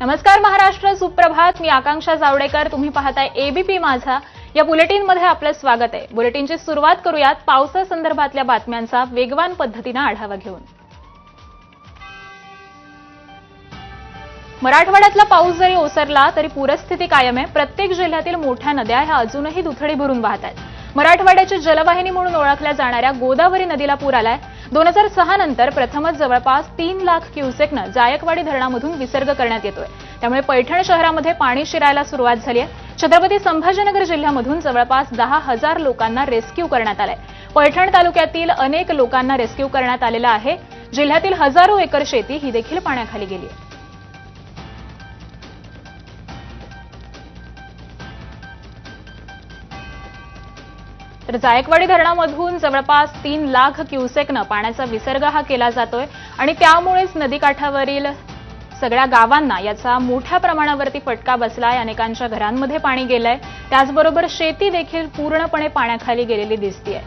नमस्कार महाराष्ट्र सुप्रभात. मी आकांक्षा जावडेकर. तुम्ही पाहताय एबीपी माझा. या बुलेटिनमध्ये आपलं स्वागत आहे. बुलेटिनची सुरुवात करूयात पावसासंदर्भातल्या बातम्यांचा वेगवान पद्धतीनं आढावा घेऊन. मराठवाड्यातला पाऊस जरी ओसरला तरी पूरस्थिती कायम आहे. प्रत्येक जिल्ह्यातील मोठ्या नद्या ह्या अजूनही दुथडी भरून वाहत आहेत. मराठवाड्याची जलवाहिनी म्हणून ओळखल्या जाणाऱ्या गोदावरी नदीला पूर आलाय. दोन हजार सहा नंतर प्रथमच जवळपास तीन लाख क्युसेकनं जायकवाडी धरणामधून विसर्ग करण्यात येतोय. त्यामुळे पैठण शहरामध्ये पाणी शिरायला सुरुवात झाली आहे. छत्रपती संभाजीनगर जिल्ह्यामधून जवळपास दहा हजार लोकांना रेस्क्यू करण्यात आलाय. पैठण तालुक्यातील अनेक लोकांना रेस्क्यू करण्यात आलेला आहे. जिल्ह्यातील हजारो एकर शेती ही देखील पाण्याखाली गेली आहे. तर जायकवाडी धरणामधून जवळपास तीन लाख क्युसेकनं पाण्याचा विसर्ग हा केला जातोय आणि त्यामुळेच नदीकाठावरील सगळ्या गावांना याचा मोठ्या प्रमाणावरती फटका बसलाय. अनेकांच्या घरांमध्ये पाणी गेलंय. त्याचबरोबर शेती देखील पूर्णपणे पाण्याखाली गेलेली दिसतीये.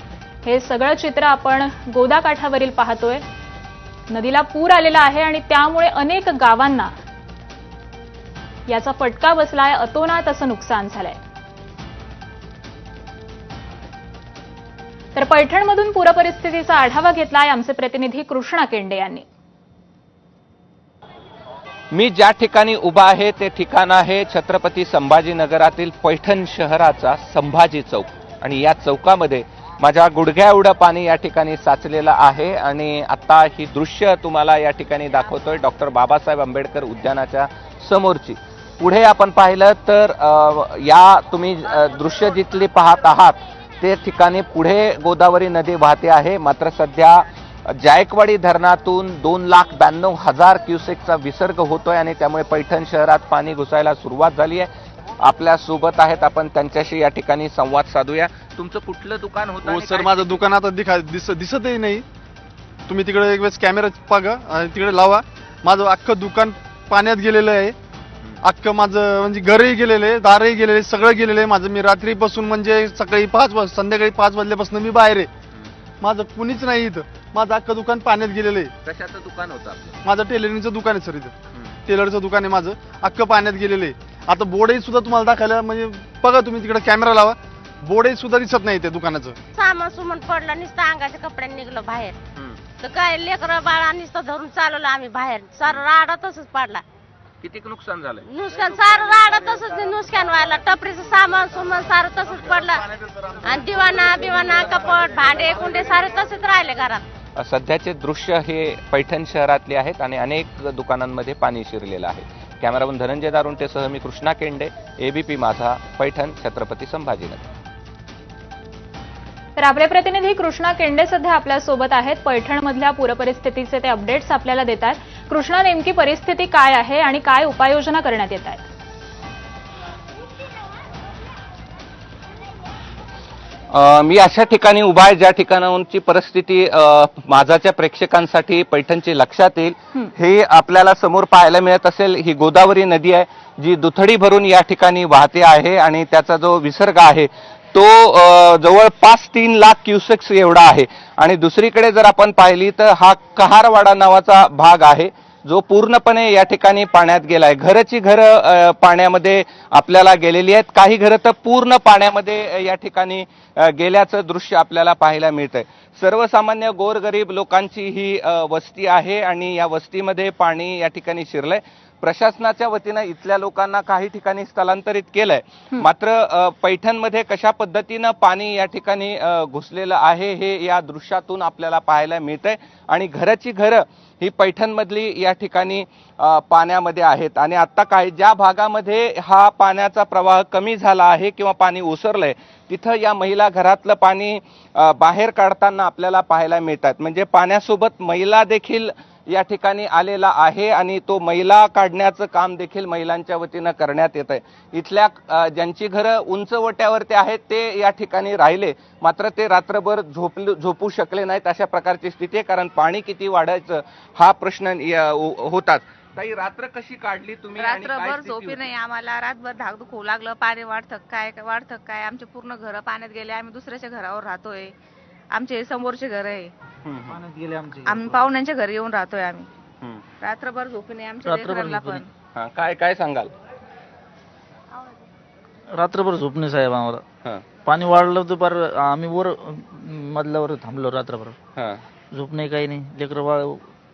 हे सगळं चित्र आपण गोदाकाठावरील पाहतोय. नदीला पूर आलेला आहे आणि त्यामुळे अनेक गावांना याचा फटका बसलाय. अतोनात असं नुकसान झालंय. तर पैठणमधून पूरपरिस्थितीचा आढावा घेतलाय आमचे प्रतिनिधी कृष्णा केंडे यांनी. मी ज्या ठिकाणी उभा आहे ते ठिकाण आहे छत्रपती संभाजीनगरातील पैठण शहराचा संभाजी चौक. आणि या चौकामध्ये माझ्या गुडघ्या एवढं पाणी या ठिकाणी साचलेलं आहे आणि आता ही दृश्य तुम्हाला या ठिकाणी दाखवतोय डॉक्टर बाबासाहेब आंबेडकर उद्यानाच्या समोरची. पुढे आपण पाहिलं तर या तुम्ही दृश्य जिथली पाहत आहात ते ठिकाणी पुढे गोदावरी नदी वाहते आहे. मात्र सध्या जायकवाडी धरणातून दोन लाख ब्याण्णव हजार क्युसेकचा विसर्ग होतोय आणि त्यामुळे पैठण शहरात पाणी घुसायला सुरुवात झाली आहे. आपल्यासोबत आहेत आपण त्यांच्याशी या ठिकाणी संवाद साधूया. तुमचं कुठलं दुकान होतं हो सर माझं दुकान आता दिखा दिस दिसतही नाही. तुम्ही तिकडे एक वेळेस कॅमेरा बघा आणि तिकडे लावा. माझं अख्खं दुकान पाण्यात गेलेलं आहे. अख्खं माझं म्हणजे घरही गेलेलं दारही गेलेलं सगळं गेलेलं आहे माझं. मी रात्रीपासून म्हणजे सकाळी पाच वाज संध्याकाळी पाच वाजल्यापासून मी बाहेर आहे. माझं कुणीच नाही इथं. माझं अख्खं दुकान पाण्यात गेलेलं आहे. कशाचं दुकान होतं आपलं? माझं टेलरिंगचं दुकान आहे सर इथं. हम्म. टेलरचं दुकान आहे माझं. अख्खं पाण्यात गेलेलं आहे. आता बोर्डही सुद्धा तुम्हाला दाखवायला म्हणजे बघा तुम्ही तिकडे कॅमेरा लावा. बोर्डही सुद्धा दिसत नाही त्या दुकानाचं. सामान सुमन पडलं नुसतं अंगाच्या कपड्यात निघलो बाहेर. हम्म. तर काय लेकरं बाळा नुसतं धरून चालवलं आम्ही बाहेर. सारं राडा तसंच पडला. किती नुकसान झालंय? नुकसान सारं राडा तसंच नुकसान व्हायला. टपरीचं सामान सुमन सारं तसंच पडलं. आणि दिवाणा बिवाणा कपड भांडे कुंडे सारे तसेच राहिले घरात. सध्याचे दृश्य हे पैठण शहरातले आहेत आणि अनेक दुकानांमध्ये पाणी शिरलेलं आहे. कॅमेरामन धनंजय दारुंटेसह मी कृष्णा केंडे एबीपी माझा पैठण छत्रपती संभाजीनगर. तर आपले प्रतिनिधी कृष्णा केंडे सध्या आपल्यासोबत आहेत. पैठणमधल्या पूरपरिस्थितीचे ते अपडेट्स आपल्याला देतात. कृष्णा नेमकी परिस्थिती काय आहे आणि काय उपाययोजना करण्यात येत आहेत मी अशा ठिकाणी उभा आहे ज्या ठिकाणांची परिस्थिती माझाच्या प्रेक्षकांसाठी पैठणची लक्षात येईल. हे आपल्याला समोर पाहायला मिळत असेल ही गोदावरी नदी आहे जी दुथडी भरून या ठिकाणी वाहते आहे आणि त्याचा जो विसर्ग आहे तो जवळपास तीन लाख क्युसेक्स एवढा आहे. आणि दुसरीकडे जर आपण पाहिली तर हा कहारवाडा नावाचा भाग आहे जो पूर्णपणे या ठिकाणी पाण्यात गेलाय. घरची घरं पाण्यामध्ये आपल्याला गेलेली आहेत. काही घरं तर पूर्ण पाण्यामध्ये या ठिकाणी गेल्याचं दृश्य आपल्याला पाहायला मिळतंय. सर्वसामान्य गोरगरीब लोकांची ही वस्ती आहे आणि या वस्तीमध्ये पाणी या ठिकाणी शिरलंय. प्रशासनाच्या वतीनं इथल्या लोकांना काही ठिकाणी स्थलांतरित केलंय. मात्र पैठणमध्ये कशा पद्धतीनं पाणी या ठिकाणी घुसलेलं आहे हे या दृश्यातून आपल्याला पाहायला मिळतंय. आणि घराची घरं ही पैठणमधली या ठिकाणी पाण्यामध्ये आहेत. आणि आता काही ज्या भागामध्ये हा पाण्याचा प्रवाह कमी झाला आहे किंवा पाणी ओसरलंय तिथं या महिला घरातलं पाणी बाहेर काढताना आपल्याला पाहायला मिळतात. म्हणजे पाण्यासोबत महिला देखील या ठिकाणी आलेला आहे आणि तो मैला काढण्याचं काम देखील महिलांच्या वतीनं करण्यात येत आहे. इथल्या ज्यांची घरं उंचवट्यावरती आहेत ते या ठिकाणी राहिले. मात्र ते रात्रभर झोपले झोपू शकले नाहीत अशा प्रकारची स्थिती आहे कारण पाणी किती वाढायचं हा प्रश्न होताच. ताई रात्र कशी काढली तुम्ही रात्रभर झोपी? नाही. आम्हाला रातभर धाकधूक होऊ लागलं. पाणी वाढतं काय काय वाढतं काय? आमचे पूर्ण घर पाण्यात गेले. आम्ही दुसऱ्याच्या घरावर राहतोय. आमचे समोरचे घर आहे. आम्ही पाहुण्यांच्या घरी येऊन राहतोय आम्ही. हम्म. रात्रभर झोपी नाही आमच्या रात्रभर लेकरांना झोपी पण. हा काय काय सांगाल? रात्रभर झोप नाही साहेब आम्हाला. हा. पाणी वाढलं दुपार आम्ही वर मधल्यावर थांबलो रात्रभर. हा. झोप नाही काही नाही. लेकरं बाळ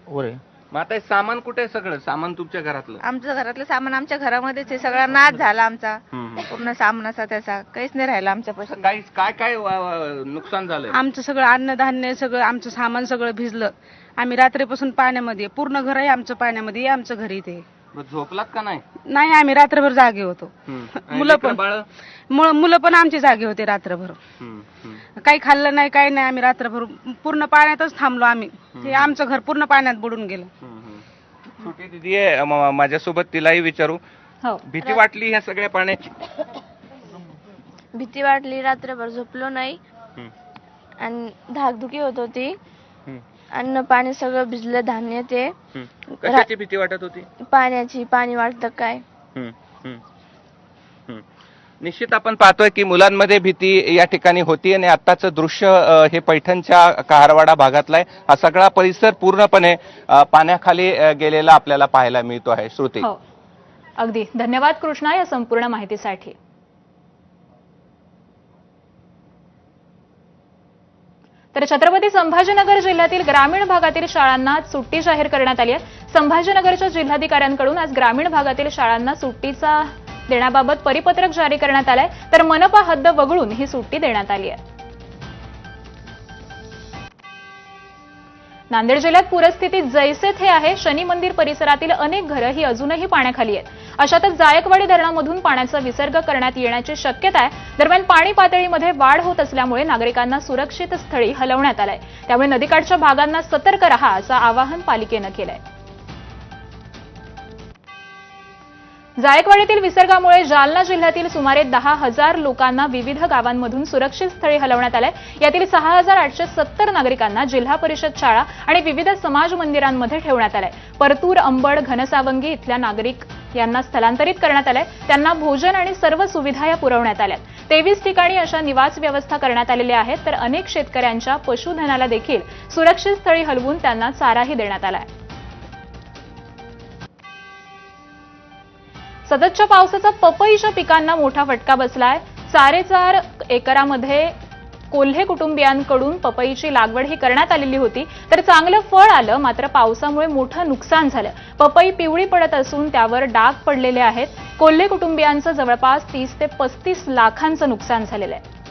वर आहे. मग आता हे सामान कुठे आहे सगळं? सामान तुमच्या घरातलं. आमचं घरातलं सामान आमच्या घरामध्येच आहे. सगळा नाश झाला आमचा. हम्म. पूर्ण सामानाचा त्याचा. काहीच नाही राहिलं आमच्यापासून काही काय काय वा- वा- नुकसान झालंय? आमचं सगळं अन्नधान्य सगळं आमचं सामान सगळं भिजलं. आम्ही रात्रीपासून पाण्यामध्ये पूर्ण घर आहे आमचं पाण्यामध्ये आहे आमचं घर इथे मग झोपलात का नाही? नाही आम्ही रात्रभर जागे होतो. आणि मुलं लेकरं पण. बाळं? मुलं मुलं पण आमचे जागे होते रात्रभर. हम्म, हम्म. काही खाल्लं नाही काही नाही आम्ही रात्रभर पूर्ण पाण्यातच थांबलो आम्ही. हे आमचं घर पूर्ण पाण्यात बुडून गेलं. हम्म, हम्म. छोटी दिदी आहे म- माझ्यासोबत तिलाही विचारू. हो. भीती वाटली ह्या सगळ्या पाण्याची? भीती वाटली रात्रभर झोपलो नाही. हम्म, आणि धाकधुकी होत होती. अन्न पाणी सगळं भिजलं धान्य ते. हम्म. कशाची भीती वाटत होती? पाण्याची पाणी वाटतं काय? हम्म, हम्म, हम्म. निश्चित आपण पाहतोय की मुलांमध्ये भीती या ठिकाणी होती आणि आत्ताचं दृश्य अ, हे पैठणच्या कहारवाडा भागातला आहे. हा सगळा परिसर पूर्णपणे अ, पाण्याखाली अ, गेलेला आपल्याला पाहायला मिळतो आहे. श्रुती. हो. अगदी. धन्यवाद कृष्णा या संपूर्ण माहितीसाठी. तर छत्रपती संभाजीनगर जिल्ह्यातील ग्रामीण भागातील शाळांना आज सुट्टी जाहीर करण्यात आली आहे. संभाजीनगरच्या जिल्हाधिकाऱ्यांकडून आज ग्रामीण भागातील शाळांना सुट्टीचा देण्याबाबत परिपत्रक जारी करण्यात आलंय. तर मनपा हद्द वगळून ही सुट्टी देण्यात आली आहे. नांदेड जिल्ह्यात पूरस्थिती जैसे थे आहे शनी मंदिर परिसरातील अनेक घरं ही अजूनही पाण्याखाली आहेत. अशातच जायकवाडी धरणामधून पाण्याचा विसर्ग करण्यात येण्याची शक्यता आहे. दरम्यान पाणी पातळीमध्ये वाढ होत असल्यामुळे नागरिकांना सुरक्षित स्थळी हलवण्यात आलंय. त्यामुळे नदीकाठच्या भागांना सतर्क रहा असं आवाहन पालिकेनं केलं आहे जायकवाडीतील विसर्गामुळे जालना जिल्ह्यातील सुमारे दहा हजार लोकांना विविध गावांमधून सुरक्षित स्थळी हलवण्यात आलंय. यातील सहा हजार आठशे सत्तर नागरिकांना जिल्हा परिषद शाळा आणि विविध समाज मंदिरांमध्ये ठेवण्यात आलंय. परतूर अंबड घनसावंगी इथल्या नागरिक यांना स्थलांतरित करण्यात आलंय. त्यांना भोजन आणि सर्व सुविधा या पुरवण्यात आल्यात. तेवीस ठिकाणी अशा निवास व्यवस्था करण्यात आलेल्या आहेत तर अनेक शेतकऱ्यांच्या पशुधनाला देखील सुरक्षित स्थळी हलवून त्यांना चाराही देण्यात आलाय. सततच्या पावसाचा पपईच्या पिकांना मोठा फटका बसलाय. साडेचार एकरामध्ये कोल्हे कुटुंबियांकडून पपईची लागवड ही करण्यात आलेली होती. तर चांगलं फळ आलं मात्र पावसामुळे मोठं नुकसान झालं. पपई पिवळी पडत असून त्यावर डाग पडलेले आहेत. कोल्हे कुटुंबियांचं जवळपास तीस ते पस्तीस लाखांचं नुकसान झालेलं आहे.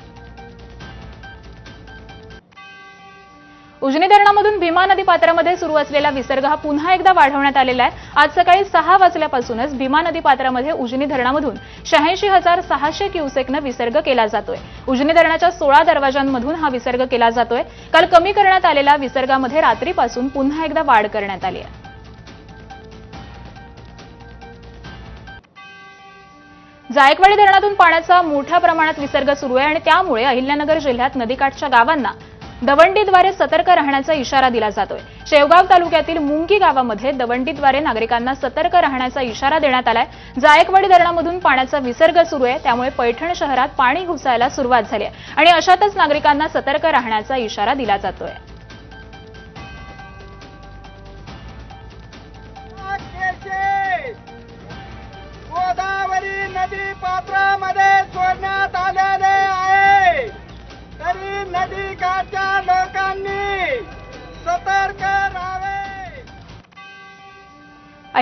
उजनी धरणामधून भीमा नदी पात्रामध्ये सुरू असलेला विसर्ग हा पुन्हा एकदा वाढवण्यात आलेला आहे. आज सकाळी सहा वाजल्यापासूनच भीमा नदी पात्रामध्ये उजनी धरणामधून शहाऐंशी हजार सहाशे क्युसेकनं विसर्ग केला जातोय. उजनी धरणाच्या सोळा दरवाजांमधून हा विसर्ग केला जातोय. काल कमी करण्यात आलेल्या विसर्गामध्ये रात्रीपासून पुन्हा एकदा वाढ करण्यात आली आहे. जायकवाडी धरणातून पाण्याचा मोठ्या प्रमाणात विसर्ग सुरू आहे आणि त्यामुळे अहिल्यानगर जिल्ह्यात नदीकाठच्या गावांना दवंडीद्वारे सतर्क राहण्याचा इशारा दिला जातोय. शेवगाव तालुक्यातील मुंगी गावामध्ये दवंडीद्वारे नागरिकांना सतर्क राहण्याचा इशारा देण्यात आलाय. जायकवाडी धरणामधून पाण्याचा विसर्ग सुरू आहे. त्यामुळे पैठण शहरात पाणी घुसायला सुरुवात झाली आहे. आणि अशातच नागरिकांना सतर्क राहण्याचा इशारा दिला जातोय.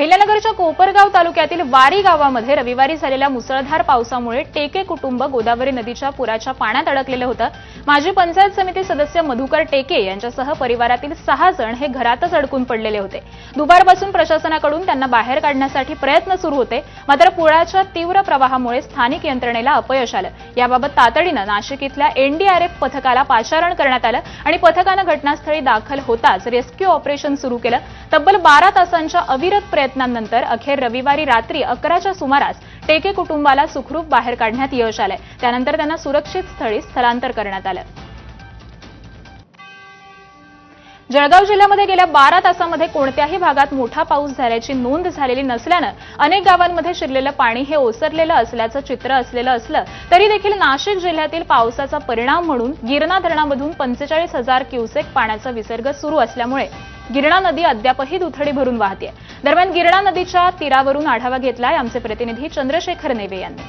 अहिल्यानगरच्या कोपरगाव तालुक्यातील वारी गावामध्ये रविवारी झालेल्या मुसळधार पावसामुळे टेके कुटुंब गोदावरी नदीच्या पुराच्या पाण्यात अडकलेलं होतं. माजी पंचायत समिती सदस्य मधुकर टेके यांच्यासह परिवारातील सहा जण हे घरातच अडकून पडलेले होते. दुपारपासून प्रशासनाकडून त्यांना बाहेर काढण्यासाठी प्रयत्न सुरू होते मात्र पुराच्या तीव्र प्रवाहामुळे स्थानिक यंत्रणेला अपयश आलं. याबाबत तातडीनं नाशिक इथल्या एनडीआरएफ पथकाला पाचारण करण्यात आलं आणि पथकानं घटनास्थळी दाखल होताच रेस्क्यू ऑपरेशन सुरू केलं. तब्बल बारा तासांच्या अविरत प्रयत्नांनंतर अखेर रविवारी रात्री अकराच्या सुमारास टेके कुटुंबाला सुखरूप बाहेर काढण्यात यश आलंय. त्यानंतर त्यांना सुरक्षित स्थळी स्थलांतर करण्यात आलं. जळगाव जिल्ह्यामध्ये गेल्या बारा तासामध्ये कोणत्याही भागात मोठा पाऊस झाल्याची नोंद झालेली नसल्यानं अनेक गावांमध्ये शिरलेलं पाणी हे ओसरलेलं असल्याचं चित्र असलेलं असलं तरी देखील नाशिक जिल्ह्यातील पावसाचा परिणाम म्हणून गिरणा धरणामधून पंचेचाळीस हजार क्युसेक पाण्याचा विसर्ग सुरू असल्यामुळे गिरणा नदी अद्यापही दुथडी भरून वाहते दरम्यान गिरणा नदीच्या तीरावरून आढावा घेतलाय आमचे प्रतिनिधी चंद्रशेखर नेवे यांनी.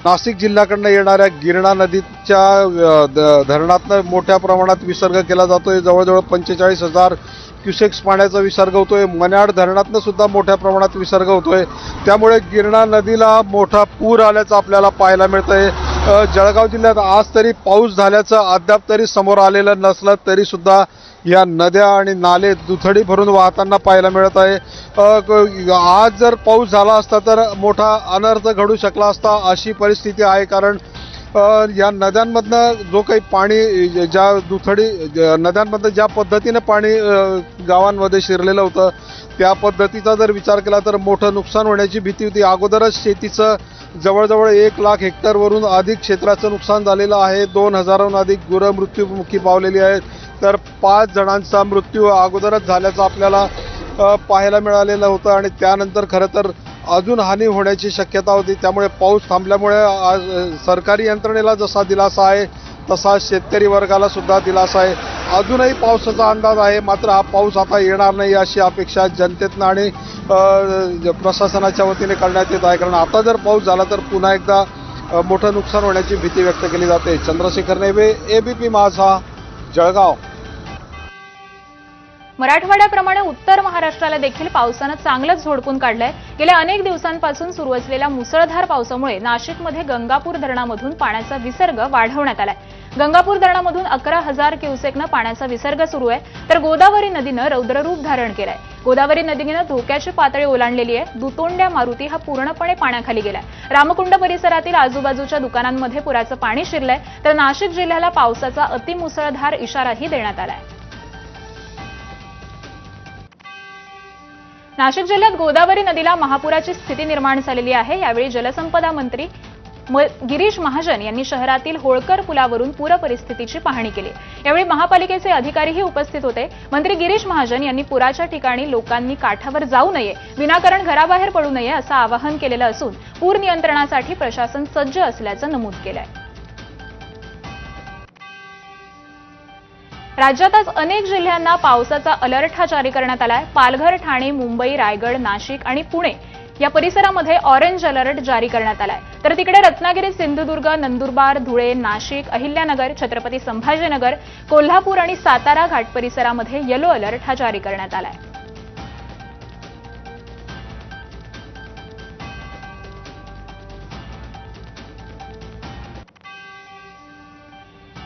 नाशिक जिल्ह्याकडनं येणाऱ्या गिरणा नदीच्या धरणातनं मोठ्या प्रमाणात विसर्ग केला जातोय. जवळजवळ पंचेचाळीस हजार क्युसेक्स पाण्याचा विसर्ग होतोय. मन्याड धरणातनं सुद्धा मोठ्या प्रमाणात विसर्ग होतोय. त्यामुळे गिरणा नदीला मोठा पूर आल्याचं आपल्याला पाहायला मिळतंय. जळगाव जिल्ह्यात आज तरी पाऊस झाल्याचं अद्याप तरी समोर आलेलं नसलं तरी सुद्धा या नद्या आणि नाले दुथडी भरून वाहताना पाहायला मिळत आहे. आज जर पाऊस झाला असता तर मोठा अनर्थ घडू शकला असता अशी परिस्थिती आहे कारण या नद्यांमधनं जो काही पाणी ज्या दुथडी नद्यांमधनं ज्या पद्धतीनं पाणी गावांमध्ये शिरलेलं होतं त्या पद्धतीचा जर विचार केला तर मोठं नुकसान होण्याची भीती होती. अगोदरच शेतीचं जवळजवळ एक लाख हेक्टरवरून अधिक क्षेत्राचं नुकसान झालेलं आहे. दोन हजाराहून अधिक गुरं मृत्यूमुखी पावलेली आहेत. तर पाच जणांचा मृत्यू अगोदरच झाल्याचं आपल्याला पाहायला मिळालेलं होतं आणि त्यानंतर खरं तर अजून हानी होण्याची शक्यता होती. त्यामुळे पाऊस थांबल्यामुळे आज सरकारी यंत्रणेला जसा दिलासा आहे तसा शेतकरी वर्गाला सुद्धा दिलासा आहे. अजूनही पावसाचा अंदाज आहे मात्र हा पाऊस आता येणार नाही अशी अपेक्षा जनतेतनं आणि प्रशासनाच्या वतीने करण्यात येत आहे. कारण आता जर पाऊस झाला तर पुन्हा एकदा मोठं नुकसान होण्याची भीती व्यक्त केली जाते. चंद्रशेखर नेवे एबीपी माझा जळगाव. मराठवाड्याप्रमाणे उत्तर महाराष्ट्राला देखील पावसानं चांगलंच झोडपून काढलंय. गेल्या अनेक दिवसांपासून सुरू असलेल्या मुसळधार पावसामुळे नाशिकमध्ये गंगापूर धरणामधून पाण्याचा विसर्ग वाढवण्यात आलाय. गंगापूर धरणामधून अकरा हजार क्युसेकनं पाण्याचा विसर्ग सुरू आहे. तर गोदावरी नदीनं रौद्ररूप धारण केलंय. गोदावरी नदीनं धोक्याची पातळी ओलांडलेली आहे. दुतोंड्या मारुती हा पूर्णपणे पाण्याखाली गेलाय. रामकुंड परिसरातील आजूबाजूच्या दुकानांमध्ये पुराचं पाणी शिरलंय. तर नाशिक जिल्ह्याला पावसाचा अतिमुसळधार इशाराही देण्यात आलाय. नाशिक जिल्ह्यात गोदावरी नदीला महापुराची स्थिती निर्माण झालेली आहे. यावेळी जलसंपदा मंत्री म- गिरीश महाजन यांनी शहरातील होळकर पुलावरून पूरपरिस्थितीची पाहणी केली. यावेळी महापालिकेचे अधिकारीही उपस्थित होते. मंत्री गिरीश महाजन यांनी पुराच्या ठिकाणी लोकांनी काठावर जाऊ नये विनाकारण घराबाहेर पडू नये असं आवाहन केलेलं असून पूर नियंत्रणासाठी प्रशासन सज्ज असल्याचं नमूद केलं आहे राज्यात आज अनेक जिल्ह्यांना पावसाचा अलर्ट हा जारी करण्यात आलाय. पालघर ठाणे मुंबई रायगड नाशिक आणि पुणे या परिसरामध्ये ऑरेंज अलर्ट जारी करण्यात आलाय. तर तिकडे रत्नागिरी सिंधुदुर्ग नंदुरबार धुळे नाशिक अहिल्यानगर छत्रपती संभाजीनगर कोल्हापूर आणि सातारा घाट परिसरामध्ये येलो अलर्ट हा जारी करण्यात आलाय.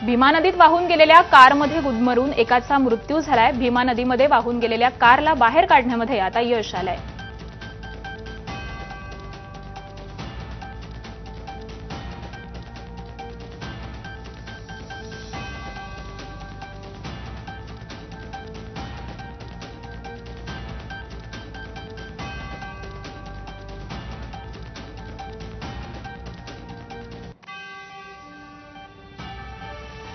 भीमा नदीत वाहून गेलेल्या कारमध्ये गुदमरून एकाचा मृत्यू झालाय. भीमा नदीमध्ये वाहून गेलेल्या कारला बाहेर काढण्यामध्ये आता यश आलंय.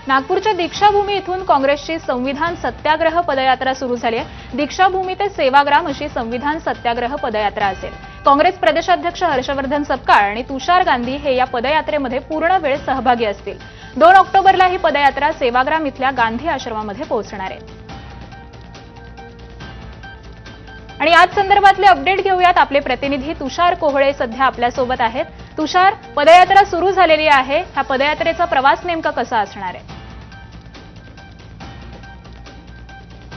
नागपूरच्या दीक्षाभूमी इथून काँग्रेसची संविधान सत्याग्रह पदयात्रा सुरू झाली आहे. दीक्षाभूमी ते सेवाग्राम अशी संविधान सत्याग्रह पदयात्रा असेल. काँग्रेस प्रदेशाध्यक्ष हर्षवर्धन सपकाळ आणि तुषार गांधी हे या पदयात्रेमध्ये पूर्ण वेळ सहभागी असतील. दोन ऑक्टोबरला ही पदयात्रा सेवाग्राम इथल्या गांधी आश्रमामध्ये पोहोचणार आहे. आणि आज संदर्भातले अपडेट घेऊयात. आपले प्रतिनिधी तुषार कोहळे सध्या आपल्यासोबत आहेत. तुषार पदयात्रा सुरू झालेली आहे. ह्या पदयात्रेचा प्रवास नेमका कसा असणार आहे?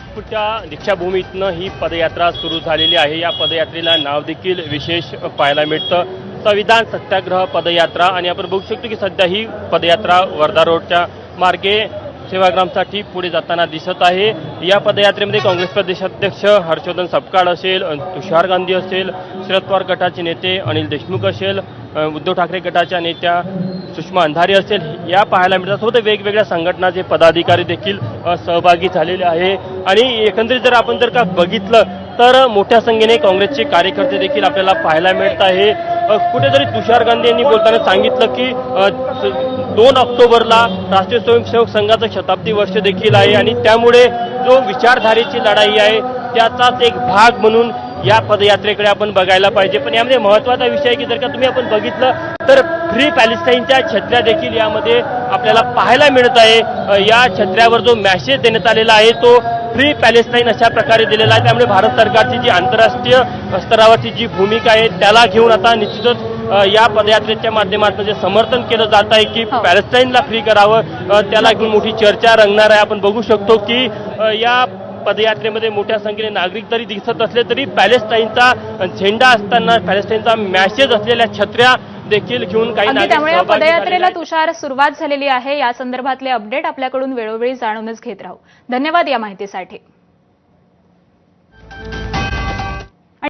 नागपूरच्या दीक्षाभूमीतनं ही पदयात्रा सुरू झालेली आहे. या पदयात्रेला नाव देखील विशेष पाहायला मिळतं. संविधान सत्याग्रह पदयात्रा आणि आपण बघू शकतो की सध्या ही पदयात्रा वर्धा रोडच्या मार्गे सेवाग्रामसाठी पुढे जाताना दिसत आहे. या पदयात्रेमध्ये काँग्रेस प्रदेशाध्यक्ष हर्षवर्धन सपकाळ असेल तुषार गांधी असेल शरद पवार गटाचे नेते अनिल देशमुख असेल उद्धव ठाकरे गटाच्या नेत्या सुषमा अंधारे असेल या पाहायला मिळतात सोबत वेगवेगळ्या संघटनाचे पदाधिकारी देखील सहभागी झालेले आहे. आणि एकंदरीत जर आपण जर का बघितलं तर मोठ्या संख्येने काँग्रेसचे कार्यकर्ते देखील आपल्याला पाहायला मिळत आहे. कुठेतरी तुषार गांधी यांनी बोलताना सांगितलं की दोन ऑक्टोबरला राष्ट्रीय स्वयंसेवक संघाचं शताब्दी वर्ष देखील आहे आणि त्यामुळे जो विचारधारेची लढाई आहे त्याचाच एक भाग म्हणून या पदयात्रेकडे आपण बघायला पाहिजे. पण यामध्ये महत्त्वाचा विषय आहे की जर का तुम्ही आपण बघितलं तर फ्री पॅलेस्टाईनच्या छत्र्या देखील यामध्ये आपल्याला पाहायला मिळत आहे. या छत्र्यावर जो मॅसेज देण्यात आलेला आहे तो फ्री पॅलेस्टाईन अशा प्रकारे दिलेला आहे. त्यामुळे भारत सरकारची जी आंतरराष्ट्रीय स्तरावरची जी भूमिका आहे त्याला घेऊन आता निश्चितच या पदयात्रेच्या माध्यमातून जे समर्थन केलं जात आहे की हो. पॅलेस्टाईनला फ्री करावं त्याला घेऊन मोठी चर्चा रंगणार आहे. आपण बघू शकतो की या पदयात्रेमध्ये मोठ्या संख्येने नागरिक जरी दिसत असले तरी पॅलेस्टाईनचा झेंडा असताना पॅलेस्टाईनचा मॅसेज असलेल्या छत्र्या देखील घेऊन काही त्यामुळे या पदयात्रेला. तुषार सुरुवात झालेली आहे. या संदर्भातले अपडेट आपल्याकडून वेळोवेळी जाणूनच घेत राहू. धन्यवाद या माहितीसाठी.